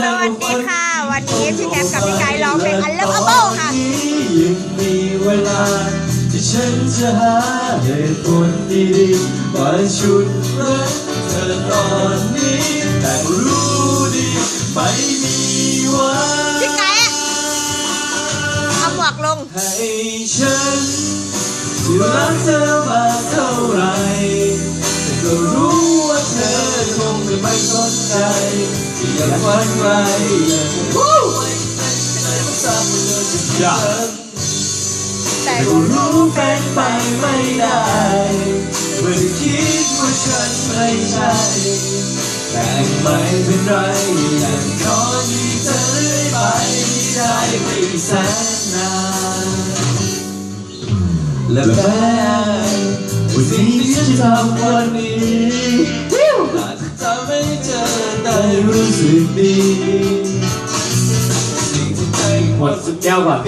สวัสดีค่ะ วันนี้พี่แคมกับพี่ไกด์ร้องเพลงอันเลิฟอัเบค่ะยังมีเวลา ที่ฉันจะหาเหตุผลดีๆมาชุดรักเธอตอนนี้ แต่รู้ดีไม่มีวันพี่ไกด์อะเอาหมวกลงให้ฉันรักเธอมาเท่าไหร ไม่สนใจอยากฝันไกลอยากรู้ไว้ในซ้ำๆเลยจะอยากแต่แต่ก็รู้เป็นไปไม่ได้เมื่อคิดว่าฉันไม่ใช่แต่ไม่เป็นไรอยากขอมีเธอเรื่อยไปได้ไม่แสนนานและแม้วันนี้ที่ฉันทำวันนี้ รู้สึกดีหมดสุดแก้วก่อน